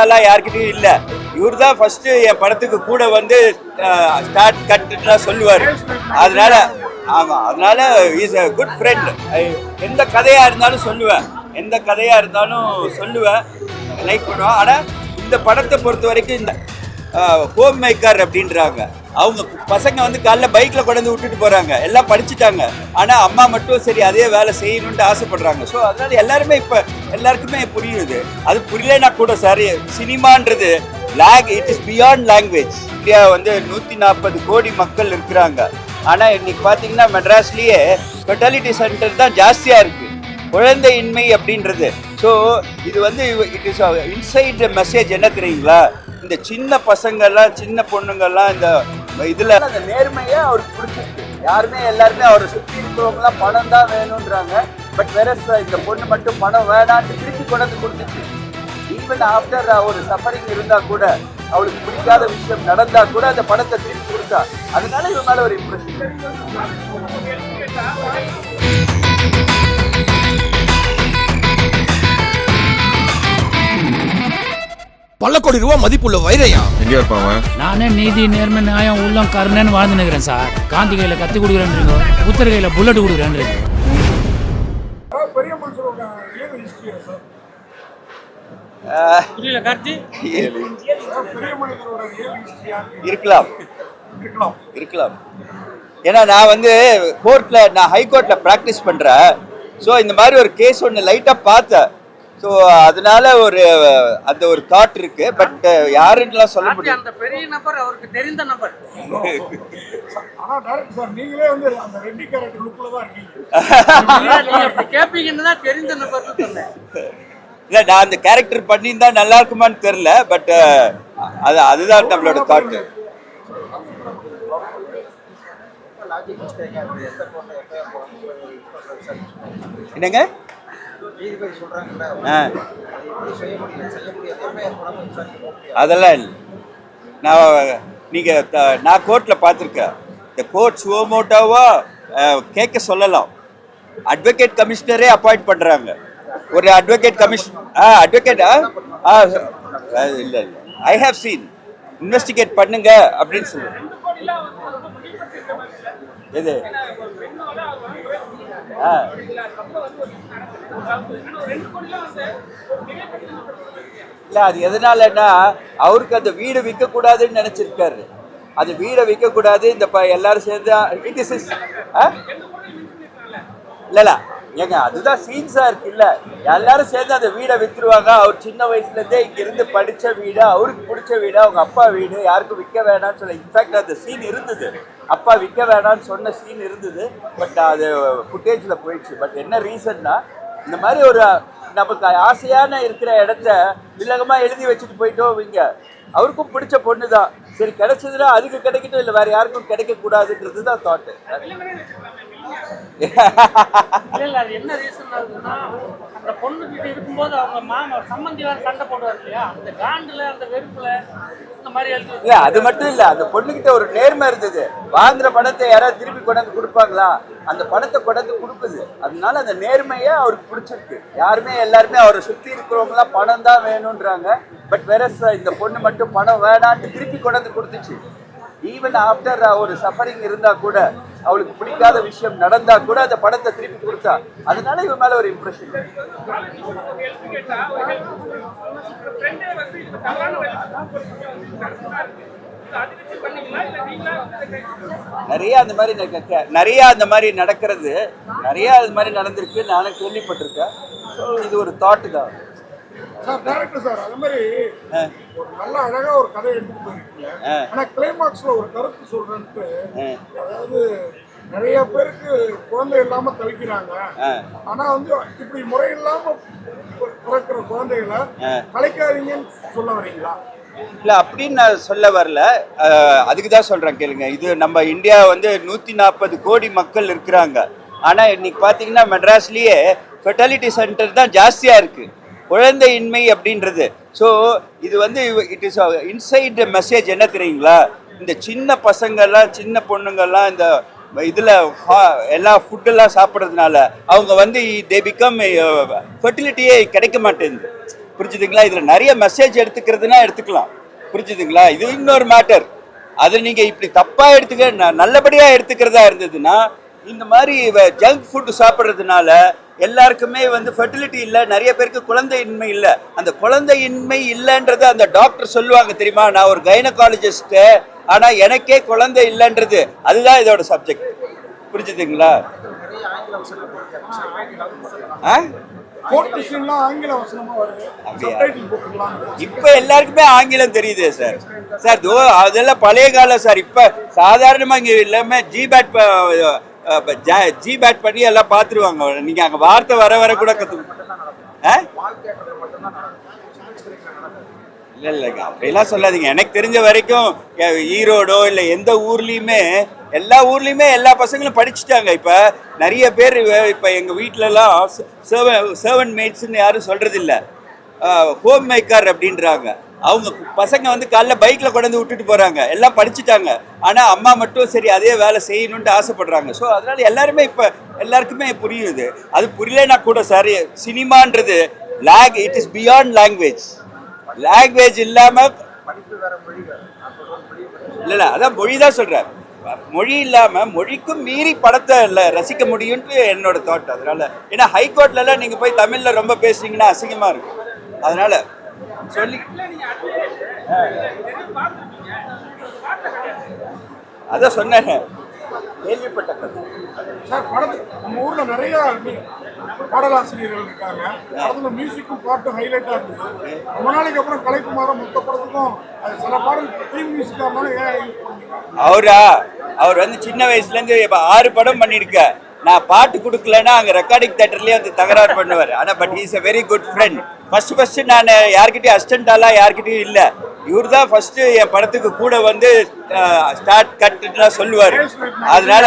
எல்லாம் யார்கிட்டயும் இல்ல. இவர் தான் ஃபர்ஸ்ட் என் படத்துக்கு கூட வந்து ஸ்டார்ட் கட்டுலாம் சொல்லுவார். அதனால ஆமா அதனால இஸ் அ குட் ஃப்ரெண்ட் எந்த கதையா இருந்தாலும் சொல்லுவேன். எந்த கதையா இருந்தாலும் சொல்லுவேன். லைக் பண்ணுவேன். ஆனால் இந்த படத்தை பொறுத்த வரைக்கும் இந்த ஹோம் மேக்கர் அப்படின்றாங்க. அவங்க பசங்க வந்து காலைல பைக்கில் கொண்டு விட்டுட்டு போகிறாங்க எல்லாம் படிச்சுட்டாங்க. ஆனால் அம்மா மட்டும் சரி அதே வேலை செய்யணுன்ட்டு ஆசைப்படுறாங்க. ஸோ அதனால எல்லாருமே இப்போ எல்லாருக்குமே புரியுது. அது புரியலனா கூட sir சினிமான்றது long it is beyond language India வந்து நூற்றி நாற்பது கோடி மக்கள் இருக்கிறாங்க. ஆனால் இன்னைக்கு பார்த்தீங்கன்னா மெட்ராஸ்லேயே ஃபெர்டாலிட்டி சென்டர் தான் ஜாஸ்தியாக இருக்குது குழந்தையின்மை அப்படின்றது. ஸோ இது வந்து இட் இஸ் இன்சைட் மெசேஜ் என்ன தெரியுங்களா? இந்த சின்ன பசங்கள்லாம் சின்ன பொண்ணுங்கள்லாம் இந்த இதுல அந்த நேர்மையை அவருக்கு பிடிச்சிருக்கு. யாருமே எல்லாருமே அவரை சுற்றி இருக்கிறவங்களாம் பணம் தான் வேணுன்றாங்க பட் வேற இந்த பொண்ணு மட்டும் பணம் வேணான்னு திருப்பி கொண்டு வந்து கொடுத்துச்சு. ஈவன் ஆஃப்டர் ஒரு சஃபரிங் இருந்தா கூட அவளுக்கு பிடிக்காத விஷயம் நடந்தா கூட அந்த பணத்தை திருப்பி கொடுத்தா. அதனால இவன் மேல ஒரு இம்ப்ரெஷன் பல கோடி ரூபா மதிப்புள்ள வைரையா? எங்க இருப்பான் நானே நீதி நேர்மை நியாயம் உள்ளம் கருணைன்னு வாழ்ந்து நிற்கிறேன் சார். காந்தி கையில் கத்தி கொடுக்குறேன்றீங்க. புத்தர் கையில் புல்லட் கொடுக்குறேன்றீங்க. பெரிய மனுஷரோட ரியல் ஹிஸ்டரியா சார் புரியல கார்த்தி? பெரிய மனிதரோட ரியல் ஹிஸ்டரியா இருக்கலாம். இருக்கலாம். இருக்கலாம் ஏன்னா நான் வந்து கோர்ட்ல நான் ஹைகோர்ட்ல ப்ராக்டிஸ் பண்றேன். ஸோ இந்த மாதிரி ஒரு கேஸ் ஒன்று லைட்டாக பார்த்தேன். ஸோ அதனால ஒரு அந்த ஒரு தாட் இருக்கு. பட் யாருன்னுலாம் சொல்ல முடியும் அந்த பெரிய நபர் அவருக்கு தெரிந்த நபர். ஆனா டைரக்டர் சார் நீங்களே வந்து அந்த ரெட்டி கேரக்டர் லுக்ல தான் இருக்கீங்க. நீங்க இப்படி கேட்பீங்கன்னு தான் தெரிந்த நபர்னு சொன்னேன். இல்லை நான் அந்த கேரக்டர் பண்ணியிருந்தா நல்லா இருக்குமான்னு தெரில பட் அது அதுதான் நம்மளோட தாட் என்னங்க? அதெல்லாம் இல்லை. நான் நீங்கள் நான் கோர்ட்டில் பார்த்துருக்கேன். இந்த கோர்ட் சுவமோட்டோவா கேட்க சொல்லலாம். அட்வொகேட் கமிஷனரே அப்பாயிண்ட் பண்ணுறாங்க ஒரு அட்வொகேட் கமிஷன் ஆ அட்வொகேட் ஆ இல்லை இல்லை. ஐ ஹேவ் சீன் இன்வெஸ்டிகேட் பண்ணுங்க அப்படின்னு சொல்லுவேன் எது? இல்ல அது எதனாலன்னா அவருக்கு அந்த வீடு விற்க கூடாதுன்னு நினைச்சிருக்காரு. அது வீடை விற்க கூடாது இந்த ப எல்லாரும் சேர்ந்து இட் இஸ் இல்ல. ஏங்க அதுதான் சீன்ஸா இருக்கு இல்ல. எல்லாரும் சேர்ந்து அந்த வீடை வித்துருவாங்க. அவர் சின்ன வயசுல இருந்தே இங்க இருந்து படிச்ச வீடு அவருக்கு பிடிச்ச வீடு அவங்க அப்பா வீடு யாருக்கும் விற்க வேணாம்னு சொல்ல இன்ஃபேக்ட் அந்த சீன் இருந்தது. அப்பா விற்க வேணாம்னு சொன்ன சீன் இருந்தது. பட் அது ஃபுட்டேஜ்ல போயிடுச்சு. பட் என்ன ரீசன்னா இந்த மாதிரி ஒரு நமக்கு ஆசையான இருக்கிற இடத்த வில்லகமா எழுதி வச்சுட்டு போயிட்டோம் இங்க அவருக்கும் பிடிச்ச பொண்ணு தான் சரி கிடைச்சதுன்னா அதுக்கு கிடைக்கட்டும் இல்லை வேற யாருக்கும் கிடைக்க கூடாதுன்றது தான் தாட்டு அந்த பொண்ணு கிட்ட இருக்கும்போது அவங்க மாமா சம்மந்தி வேறு சண்டை போடுவார் இல்லையா? அந்த காண்டில் அந்த வெறுப்புல இந்த மாதிரி எழுதி இல்ல அது மட்டும் இல்ல. அந்த பொண்ணுகிட்ட ஒரு நேர்மை இருந்தது. வாங்குற பணத்தை யாராவது திருப்பி கொண்டாந்து கொடுப்பாங்களா? அந்த பணத்தை கொண்டாந்து கொடுக்குது. அதனால அந்த நேர்மையை அவருக்கு பிடிச்சிருக்கு. யாருமே எல்லாருமே அவரை சுத்தி இருக்கிறவங்களாம் பணம் தான் வேணும்ன்றாங்க. பட் வேற இந்த பொண்ணு மட்டும் பணம் வேணான்னு திருப்பி கொண்டாந்து கொடுத்துச்சு. ஈவன் ஆஃப்டர் uh, ஒரு சஃபரிங் இருந்தா கூட அவளுக்கு பிடிக்காத விஷயம் நடந்தா கூட அந்த படத்தை திருப்பி கொடுத்தா அதனால இவன் மேல ஒரு இம்ப்ரெஷன் நிறைய அந்த மாதிரி நடக்க- நிறைய அந்த மாதிரி நடக்கிறது நிறைய அது மாதிரி நடந்திருக்கு நானும் கேள்விப்பட்டிருக்கேன். ஸோ இது ஒரு தாட்டு தான். சார் டைரக்டர் சார் அது மாதிரி. ஒரு நல்ல அழகா ஒரு கதை எடுத்துட்டு போயிருக்கீங்க. ஆனா கிளைமாக்ஸ்ல ஒரு கருத்து சொல்றேன்ட்டு. அதாவது நிறைய பேருக்கு குழந்தை இல்லாம தவிக்கிறாங்க. ஆனா வந்து இப்படி முறை இல்லாம பிறக்கிற குழந்தைகளை. கலைக்காதீங்கன்னு சொல்ல வரீங்களா இல்லை அப்படின்னு நான் சொல்ல வரல அதுக்கு தான் சொல்கிறேன் கேளுங்க இது நம்ம இந்தியா வந்து நூற்றி நாற்பது கோடி மக்கள் இருக்கிறாங்க ஆனால் இன்னைக்கு பார்த்தீங்கன்னா மெட்ராஸ்லேயே ஃபெர்டாலிட்டி சென்டர் தான் ஜாஸ்தியாக இருக்குது குழந்தையின்மை அப்படின்றது. ஸோ இது வந்து இட் இஸ் இன்சைட் மெசேஜ் என்ன தெரியுங்களா? இந்த சின்ன பசங்கள்லாம் சின்ன பொண்ணுங்கள்லாம் இந்த இதில் எல்லா ஃபுட்டெல்லாம் சாப்பிட்றதுனால அவங்க வந்து தே பிகம் ஃபெர்டிலிட்டியே கிடைக்க மாட்டேங்குது. புரிஞ்சுதுங்களா? இதில் நிறைய மெசேஜ் எடுத்துக்கிறதுனா எடுத்துக்கலாம். புரிஞ்சுதுங்களா? இது இன்னொரு மேட்டர் அதை நீங்கள் இப்படி தப்பாக எடுத்துக்க ந- எடுத்துக்கிறதா இருந்ததுன்னா இந்த மாதிரி ஜங்க் ஃபுட்டு சாப்பிட்றதுனால எல்லாருக்குமே வந்து ஃபெர்டிலிட்டி இல்லை நிறைய பேருக்கு குழந்தையின்மை இல்லை. அந்த குழந்தையின்மை இல்லைன்றது அந்த டாக்டர் சொல்லுவாங்க தெரியுமா? நான் ஒரு கைனகாலஜிஸ்ட்டு ஆனால் எனக்கே குழந்தை இல்லைன்றது. அதுதான் இதோட சப்ஜெக்ட் புரிஞ்சுதுங்களா? ஆ? இப்ப எல்லாருக்குமே ஆங்கிலம் தெரியுது சார் சார் அதெல்லாம் பழைய காலம் சார் இப்ப சாதாரணமா இங்க எல்லாமே ஜி பேட் ஜி பேட் பண்ணி எல்லாம் பார்த்துருவாங்க நீங்கள் அங்கே வார்த்தை வர வர கூட கத்து ஆ? இல்லை இல்லைங்க அப்படிலாம் சொல்லாதீங்க. எனக்கு தெரிஞ்ச வரைக்கும் ஈரோடோ இல்லை எந்த ஊர்லேயுமே எல்லா ஊர்லேயுமே எல்லா பசங்களும் படிச்சுட்டாங்க. இப்போ நிறைய பேர் இப்போ எங்கள் வீட்டிலலாம் சர்வன் மேட்ஸ்ன்னு யாரும் சொல்கிறது இல்லை ஹோம் மேக்கர் அப்படின்றாங்க. அவங்க பசங்க வந்து காலைல பைக்கில் கொண்டு வந்து விட்டுட்டு போகிறாங்க எல்லாம் படிச்சுட்டாங்க. ஆனால் அம்மா மட்டும் சரி அதே வேலை செய்யணுன்ட்டு ஆசைப்படுறாங்க. ஸோ அதனால் எல்லாருமே இப்போ எல்லாருக்குமே புரியுது. அது புரியலனா கூட sir சினிமான்றது long it is beyond language language இல்லாமல் இல்லை இல்ல அதான் மொழி தான் சொல்கிறேன் மொழி இல்லாம மொழிக்கும் மீறி படத்தை இல்லை ரசிக்க முடியும்ட்டு என்னோட தாட் அதனால ஏன்னா ஹைகோர்ட்ல எல்லாம் நீங்க போய் தமிழ்ல ரொம்ப பேசுனீங்கன்னா அசிங்கமா இருக்கும். அதனால சொல்லி அதான் சொன்னேன். கேள்விப்பட்ட கதை சார் படத்து நம்ம ஊர்ல நிறைய பாடலாசிரியர்கள் இருக்காங்க. அதுல மியூசிக்கும் பாட்டும் ஹைலைட்டா இருந்தது. ரொம்ப நாளைக்கு அப்புறம் கலைக்குமாரம் மொத்த படத்துக்கும் சில பாடல் தீம் மியூசிக்கா இருந்தாலும் ஏன் யூஸ் அவரா? அவர் வந்து சின்ன வயசுல இருந்து இப்ப ஆறு படம் பண்ணிருக்க. நான் பாட்டு கொடுக்கலன்னா அங்கே ரெக்கார்டிங் தேட்டர்லேயே வந்து தகராறு பண்ணுவார். ஆனால் but is a very good friend first first நான் யார்கிட்டயும் அஸ்டண்டாலாம் யார்கிட்டயும் இல்லை. இவர் தான் ஃபஸ்ட்டு என் படத்துக்கு கூட வந்து ஸ்டார்ட் கட்டுலாம் சொல்லுவார். அதனால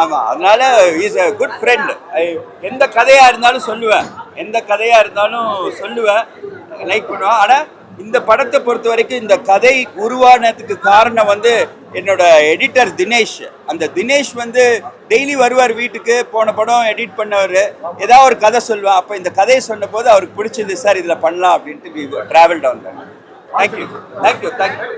ஆமாம் அதனால இஸ் எ குட் ஃப்ரெண்ட் எந்த கதையாக இருந்தாலும் சொல்லுவேன். எந்த கதையாக இருந்தாலும் சொல்லுவேன். லைக் பண்ணுவேன். ஆனால் இந்த படத்தை பொறுத்த வரைக்கும் இந்த கதை உருவானதுக்கு காரணம் வந்து என்னோட எடிட்டர் தினேஷ். அந்த தினேஷ் வந்து டெய்லி வருவார் வீட்டுக்கு போன படம் எடிட் பண்ணவர். ஏதாவது ஒரு கதை சொல்லுவேன் அப்போ இந்த கதையை சொன்ன போது அவருக்கு பிடிச்சது சார் இதில் பண்ணலாம் அப்படின்ட்டு travel down thank you thank you thank you